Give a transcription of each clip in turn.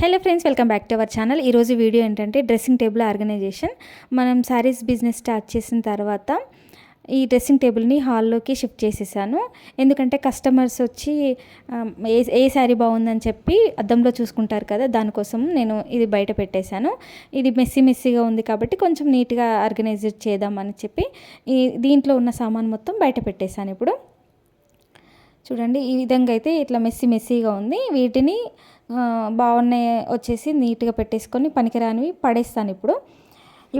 Hello friends welcome back to our channel. ఈరోజు video ఏంటంటే dressing table organisation. మనం saris business start చేసిన తర్వాత ఈ డ్రెస్సింగ్ టేబుల్ని హాల్లోకి షిఫ్ట్ చేసేసాను. ఎందుకంటే కస్టమర్స్ వచ్చి ఏ ఏ శారీ బాగుందని చెప్పి అద్దంలో చూసుకుంటారు కదా దానికోసం నేను ఇది బయట పెట్టేశాను. ఇది మెస్సీ మెస్సీగా ఉంది కాబట్టి కొంచెం నీట్గా ఆర్గనైజ్ చేద్దామని చెప్పి ఈ దీంట్లో ఉన్న సామాన్ మొత్తం బయట పెట్టేశాను ఇప్పుడు. చూడండి ఈ విధంగా అయితే ఇట్లా మెస్సీ మెస్సీగా ఉంది. వీటిని బాగున్నాయి వచ్చేసి నీట్గా పెట్టేసుకొని పనికిరానివి పడేస్తాను ఇప్పుడు.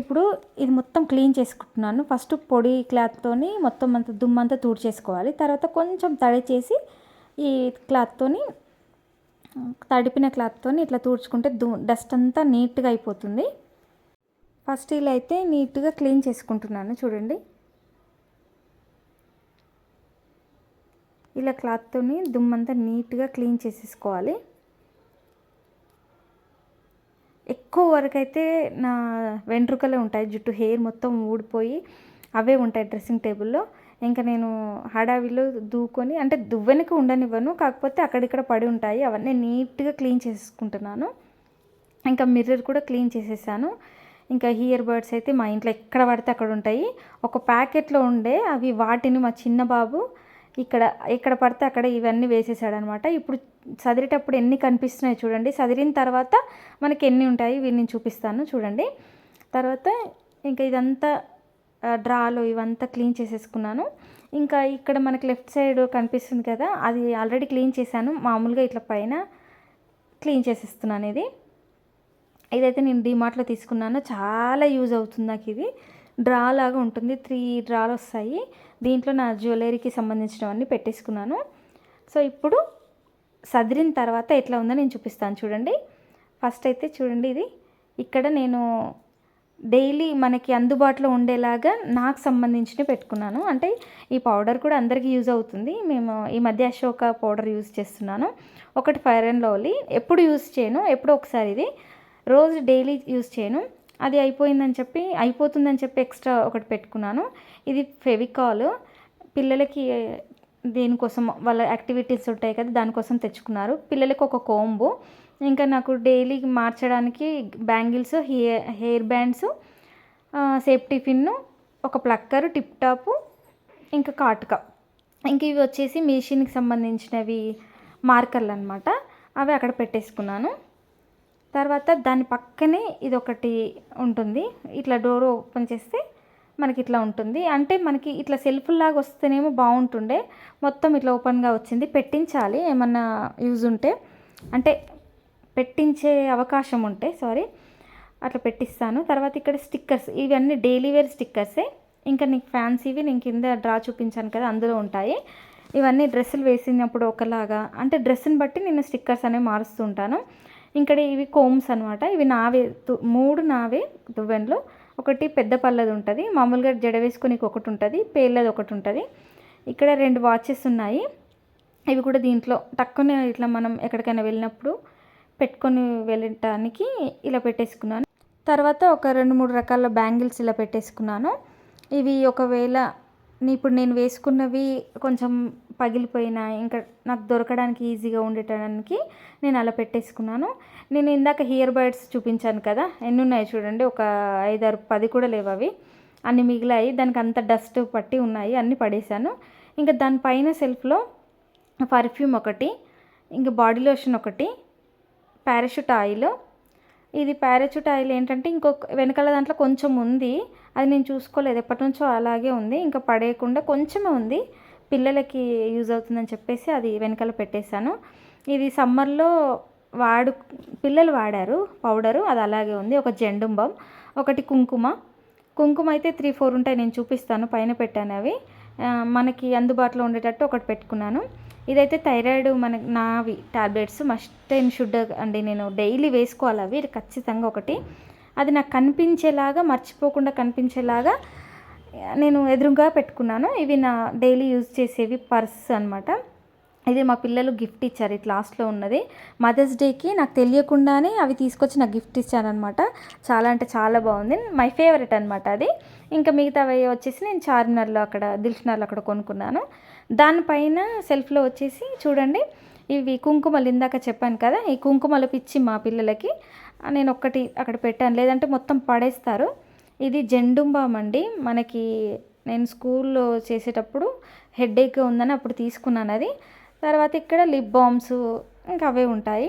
ఇప్పుడు ఇది మొత్తం క్లీన్ చేసుకుంటున్నాను. ఫస్ట్ పొడి క్లాత్తోని మొత్తం అంత దుమ్మంతా తుడిచేసుకోవాలి. తర్వాత కొంచెం తడి చేసి ఈ క్లాత్తోని తడిపిన క్లాత్తోని ఇట్లా తుడుచుకుంటే దు డస్ట్ అంతా నీట్గా అయిపోతుంది. ఫస్ట్ ఇలా అయితే నీట్గా క్లీన్ చేసుకుంటున్నాను చూడండి. ఇలా క్లాత్తోని దుమ్మంతా నీట్గా క్లీన్ చేసేసుకోవాలి. ఎక్కువ వరకు అయితే నా వెంట్రుకలే ఉంటాయి. జుట్టు హెయిర్ మొత్తం ఊడిపోయి అవే ఉంటాయి డ్రెస్సింగ్ టేబుల్లో. ఇంకా నేను హడావిలో దూకొని అంటే దువ్వెనకు ఉండనివ్వను కాకపోతే అక్కడిక్కడ పడి ఉంటాయి. అవన్నీ నీట్గా క్లీన్ చేసుకుంటున్నాను ఇంకా మిర్రర్ కూడా క్లీన్ చేసేసాను. ఇంకా హియర్ బర్డ్స్ అయితే మా ఇంట్లో ఎక్కడ పడితే అక్కడ ఉంటాయి. ఒక ప్యాకెట్లో ఉండే అవి వాటిని మా చిన్న బాబు ఇక్కడ ఎక్కడ పడితే అక్కడ ఇవన్నీ వేసేసాడనమాట. ఇప్పుడు చదిరేటప్పుడు ఎన్ని కనిపిస్తున్నాయి చూడండి. చదిరిన తర్వాత మనకి ఎన్ని ఉంటాయి ఇవి నేను చూపిస్తాను చూడండి. తర్వాత ఇంకా ఇదంతా డ్రాలో ఇవంతా క్లీన్ చేసేసుకున్నాను. ఇంకా ఇక్కడ మనకి లెఫ్ట్ సైడ్ కనిపిస్తుంది కదా అది ఆల్రెడీ క్లీన్ చేశాను. మామూలుగా ఇట్లా పైన క్లీన్ చేసేస్తున్నాను ఇది. ఇదైతే నేను డిమార్ట్లో తీసుకున్నాను. చాలా యూజ్ అవుతుంది నాకు ఇది. డ్రా లాగా ఉంటుంది. త్రీ డ్రాలు వస్తాయి. దీంట్లో నా జ్యువెలరీకి సంబంధించినవన్నీ పెట్టేసుకున్నాను. సో ఇప్పుడు సదిరిన తర్వాత ఎట్లా ఉందో నేను చూపిస్తాను చూడండి. ఫస్ట్ అయితే చూడండి ఇది. ఇక్కడ నేను డైలీ మనకి అందుబాటులో ఉండేలాగా నాకు సంబంధించిన పెట్టుకున్నాను. అంటే ఈ పౌడర్ కూడా అందరికీ యూజ్ అవుతుంది. మేము ఈ మధ్య అశోక పౌడర్ యూజ్ చేస్తున్నాను. ఒకటి ఫైర్ అండ్ లవ్లీ. ఎప్పుడు యూజ్ చేయను. ఎప్పుడో ఒకసారి ఇది. రోజు డైలీ యూజ్ చేయను. అది అయిపోయిందని చెప్పి అయిపోతుందని చెప్పి ఎక్స్ట్రా ఒకటి పెట్టుకున్నాను. ఇది ఫెవికాల్. పిల్లలకి దేనికోసం వాళ్ళ యాక్టివిటీస్ ఉంటాయి కదా దానికోసం తెచ్చుకున్నారు. పిల్లలకి ఒక కోంబు. ఇంకా నాకు డైలీ మార్చడానికి bangles hair hair bands safety pin ఒక ప్లక్కర్ టిప్ టాపు ఇంకా కాటుక. ఇంక ఇవి వచ్చేసి మిషన్కి సంబంధించినవి మార్కర్లు అనమాట అవి అక్కడ పెట్టేసుకున్నాను. తర్వాత దాని పక్కనే ఇది ఒకటి ఉంటుంది. ఇట్లా డోర్ ఓపెన్ చేస్తే మనకి ఇట్లా ఉంటుంది. అంటే మనకి ఇట్లా సెల్ఫ్లాగా వస్తేనేమో బాగుంటుండే. మొత్తం ఇట్లా ఓపెన్గా వచ్చింది. పెట్టించాలి ఏమన్నా యూజ్ ఉంటే. అంటే పెట్టించే అవకాశం ఉంటే సారీ. అట్లా పెట్టిస్తాను. తర్వాత ఇక్కడ స్టిక్కర్స్ ఇవన్నీ డైలీ వేర్ స్టిక్కర్సే. ఇంకా నీకు ఫ్యాన్సీవి నేను కింద డ్రా చూపించాను కదా అందులో ఉంటాయి. ఇవన్నీ డ్రెస్సులు వేసినప్పుడు ఒకలాగా. అంటే డ్రెస్సుని బట్టి నేను స్టిక్కర్స్ అనేవి మారుస్తుంటాను. ఇక్కడ ఇవి కోమ్స్ అనమాట ఇవి నావే తు- మూడు నావే దువ్వెన్లు ఒకటి పెద్ద పళ్ళది ఉంటుంది. మామూలుగా జడ వేసుకుని ఒకటి ఉంటుంది. పేర్లది ఒకటి ఉంటుంది. ఇక్కడ రెండు వాచెస్ ఉన్నాయి. ఇవి కూడా దీంట్లో టక్కున ఇట్లా మనం ఎక్కడికైనా వెళ్ళినప్పుడు పెట్టుకొని వెళ్ళటానికి ఇలా పెట్టేసుకున్నాను. తర్వాత ఒక రెండు మూడు రకాల బ్యాంగిల్స్ ఇలా పెట్టేసుకున్నాను. ఇవి ఒకవేళ నీ- ఇప్పుడు నేను వేసుకున్నవి కొంచెం పగిలిపోయినా ఇంకా నాకు దొరకడానికి ఈజీగా ఉండటానికి నేను అలా పెట్టేసుకున్నాను. నేను ఇందాక హియర్ బర్డ్స్ చూపించాను కదా ఎన్ని ఉన్నాయి చూడండి ఒక ఐదారు పది కూడా లేవు అవి. అన్ని మిగిలాయి దానికి అంత డస్ట్ పట్టి ఉన్నాయి అన్ని పడేశాను. ఇంకా దానిపైన సెల్ఫ్లో పర్ఫ్యూమ్ ఒకటి ఇంకా బాడీ లోషన్ ఒకటి పారాషూట్ ఆయిల్. ఇది పారాచూట్ ఆయిల్ ఏంటంటే ఇంకొక వెనకాల దాంట్లో కొంచెం ఉంది అది నేను చూసుకోలేదు ఎప్పటి నుంచో అలాగే ఉంది ఇంకా పడేయకుండా కొంచెమే ఉంది. పిల్లలకి యూజ్ అవుతుందని చెప్పేసి అది వెనకాల పెట్టేశాను. ఇది సమ్మర్లో వాడు పిల్లలు వాడారు పౌడరు అది అలాగే ఉంది. ఒక జెండుంబం ఒకటి కుంకుమ. కుంకుమ అయితే త్రీ ఫోర్ ఉంటాయి నేను చూపిస్తాను. పైన పెట్టాను అవి. మనకి అందుబాటులో ఉండేటట్టు ఒకటి పెట్టుకున్నాను. ఇదైతే థైరాయిడ్ మన నావి టాబ్లెట్స్ మస్ట్ అండ్ షుడ్ అండి. నేను డైలీ వేసుకోవాలి అవి. ఖచ్చితంగా ఒకటి. అది నాకు కనిపించేలాగా మర్చిపోకుండా కనిపించేలాగా నేను ఎదురుగా పెట్టుకున్నాను. ఇవి నా డైలీ యూజ్ చేసేవి పర్స్ అనమాట ఇది మా పిల్లలు గిఫ్ట్ ఇచ్చారు. ఇట్లా లాస్ట్లో ఉన్నది. మదర్స్ డేకి నాకు తెలియకుండానే అవి తీసుకొచ్చి నాకు గిఫ్ట్ ఇచ్చారనమాట చాలా అంటే చాలా బాగుంది. మై ఫేవరెట్ అనమాట అది. ఇంకా మిగతావి వచ్చేసి నేను చార్మినార్లో అక్కడ దిల్షునార్లో అక్కడ కొనుక్కున్నాను. దానిపైన సెల్ఫ్లో వచ్చేసి చూడండి. ఇవి కుంకుమలు ఇందాక చెప్పాను కదా. ఈ కుంకుమలు పిచ్చి మా పిల్లలకి. నేను ఒక్కటి అక్కడ పెట్టాను. లేదంటే మొత్తం పడేస్తారు. ఇది జెండుంబాం అండి. మనకి నేను స్కూల్లో చేసేటప్పుడు హెడేక్ ఉందని అప్పుడు తీసుకున్నాను అది. తర్వాత ఇక్కడ లిప్ బామ్స్ ఇంకా అవే ఉంటాయి.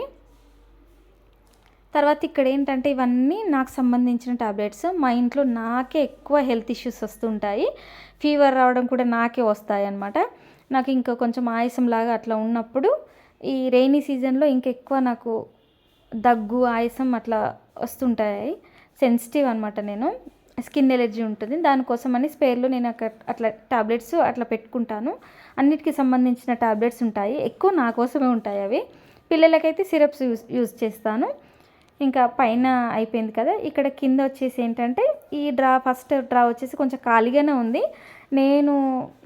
తర్వాత ఇక్కడ ఏంటంటే ఇవన్నీ నాకు సంబంధించిన టాబ్లెట్స్. మా ఇంట్లో నాకే ఎక్కువ హెల్త్ ఇష్యూస్ వస్తుంటాయి. ఫీవర్ రావడం కూడా నాకే వస్తాయి అన్నమాట నాకు ఇంకా కొంచెం ఆయాసం లాగా అట్లా ఉన్నప్పుడు ఈ రెయినీ సీజన్లో ఇంకెక్కువ నాకు దగ్గు ఆయాసం అట్లా వస్తుంటాయి. సెన్సిటివ్ అనమాట నేను. స్కిన్ ఎలర్జీ ఉంటుంది. దానికోసం అని స్పేర్లో నేను అక్కడ అట్లా టాబ్లెట్స్ అట్లా పెట్టుకుంటాను. అన్నిటికీ సంబంధించిన టాబ్లెట్స్ ఉంటాయి. ఎక్కువ నా కోసమే ఉంటాయి అవి. పిల్లలకైతే సిరప్స్ యూస్ యూజ్ చేస్తాను. ఇంకా పైన అయిపోయింది కదా. ఇక్కడ కింద వచ్చేసి ఏంటంటే ఈ డ్రా ఫస్ట్ డ్రా వచ్చేసి కొంచెం ఖాళీగానే ఉంది. నేను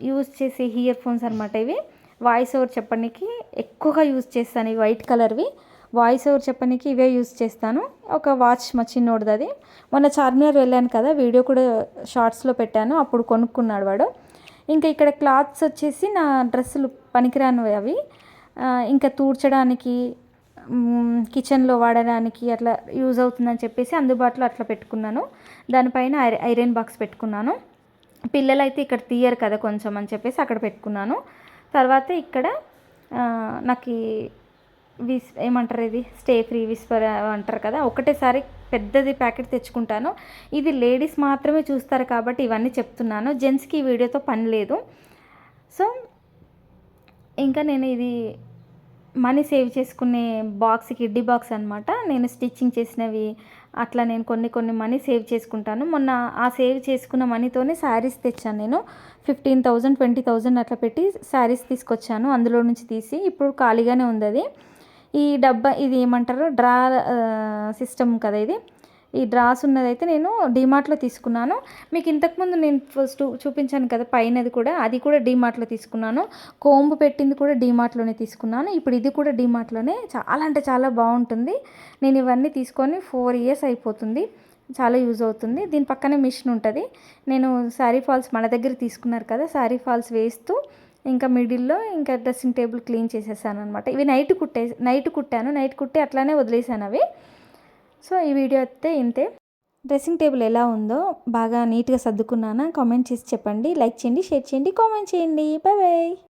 యూజ్ చేసే ఇయర్ ఫోన్స్ అనమాట ఇవి. వాయిస్ ఓవర్ చెప్పడానికి ఎక్కువగా యూజ్ చేస్తాను ఇవి వైట్ కలర్వి. వాయిస్ ఓవర్ చెప్పడానికి ఇవే యూజ్ చేస్తాను. ఒక వాచ్ మా చిన్నోడిది అది మొన్న చార్మినార్ వెళ్ళాను కదా వీడియో కూడా షార్ట్స్లో పెట్టాను అప్పుడు కొనుక్కున్నాడు వాడు. ఇంకా ఇక్కడ క్లాత్స్ వచ్చేసి నా డ్రెస్సులు పనికిరానివి అవి. ఇంకా తూడ్చడానికి కిచెన్లో వాడడానికి అట్లా యూజ్ అవుతుందని చెప్పేసి అందుబాటులో అట్లా పెట్టుకున్నాను. దానిపైన ఐర- ఐరన్ బాక్స్ పెట్టుకున్నాను. పిల్లలు అయితే ఇక్కడ తీయరు కదా కొంచెం అని చెప్పేసి అక్కడ పెట్టుకున్నాను. తర్వాత ఇక్కడ నాకు విస్ ఏమంటారు ఇది? స్టే ఫ్రీ విస్పర్ అంటారు కదా ఒకటేసారి పెద్దది ప్యాకెట్ తెచ్చుకుంటాను. ఇది లేడీస్ మాత్రమే చూస్తారు కాబట్టి ఇవన్నీ చెప్తున్నాను. జెంట్స్కి ఈ వీడియోతో పని లేదు. సో ఇంకా నేను ఇది మనీ సేవ్ చేసుకునే బాక్స్ కిడ్డీ బాక్స్ అనమాట నేను స్టిచ్చింగ్ చేసినవి అట్లా నేను కొన్ని కొన్ని మనీ సేవ్ చేసుకుంటాను. మొన్న ఆ సేవ్ చేసుకున్న మనీతోనే శారీస్ తెచ్చాను నేను. ఫిఫ్టీన్ థౌజండ్ ట్వంటీ థౌజండ్ అట్లా పెట్టి శారీస్ తీసుకొచ్చాను అందులో నుంచి తీసి. ఇప్పుడు ఖాళీగానే ఉంది అది. ఈ డబ్బా ఇది ఏమంటారు? డ్రా సిస్టమ్ కదా ఇది. ఈ డ్రాస్ ఉన్నదైతే నేను డిమార్ట్లో తీసుకున్నాను. మీకు ఇంతకుముందు నేను ఫస్ట్ చూపించాను కదా పైనది కూడా అది కూడా డిమార్ట్లో తీసుకున్నాను. కోంబు పెట్టింది కూడా డిమార్ట్లోనే తీసుకున్నాను. ఇప్పుడు ఇది కూడా డిమార్ట్లోనే చాలా అంటే చాలా బాగుంటుంది. నేను ఇవన్నీ తీసుకొని ఫోర్ ఇయర్స్ అయిపోతుంది. చాలా యూజ్ అవుతుంది. దీని పక్కనే మిషన్ ఉంటుంది. నేను శారీ ఫాల్స్ మన దగ్గర తీసుకున్నారు కదా శారీ ఫాల్స్ వేస్తూ ఇంకా మిడిల్లో ఇంకా డ్రెస్సింగ్ టేబుల్ క్లీన్ చేసేసాను అనమాట ఇవి నైట్ కుట్టే నైట్ కుట్టాను. నైట్ కుట్టి అట్లానే వదిలేసాను అవి. సో ఈ వీడియో అయితే ఇంతే. డ్రెస్సింగ్ టేబుల్ ఎలా ఉందో బాగా నీట్గా సర్దుకున్నానా? కామెంట్ చేసి చెప్పండి. లైక్ చేయండి షేర్ చేయండి కామెంట్ చేయండి. Bye bye